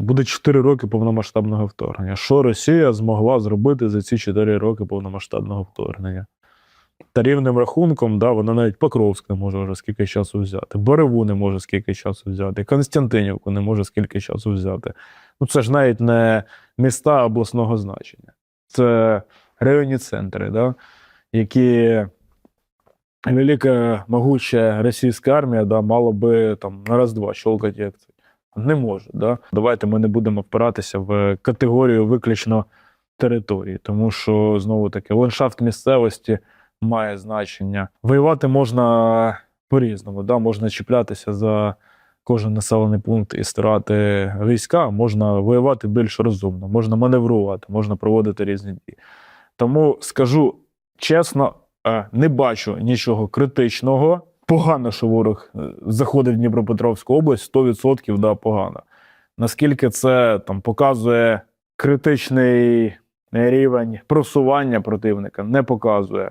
буде 4 роки повномасштабного вторгнення. Що Росія змогла зробити за ці 4 роки повномасштабного вторгнення? Та рівним рахунком, да, вона навіть Покровськ не може вже скільки часу взяти, Бореву не може скільки часу взяти, Константинівку не може скільки часу взяти. Ну це ж навіть не міста обласного значення. Це районні центри, да, які велика могуча російська армія да, мала би там на раз-два щолкати як. Не може. Да? Давайте ми не будемо впиратися в категорію виключно території, тому що знову таки ландшафт місцевості має значення. Воювати можна по-різному. Да? Можна чіплятися за кожен населений пункт і стирати війська, можна воювати більш розумно, можна маневрувати, можна проводити різні дії. Тому скажу чесно, е, не бачу нічого критичного. Погано, що ворог е, заходить в Дніпропетровську область, 100% да, погано. Наскільки це там показує критичний рівень просування противника, не показує.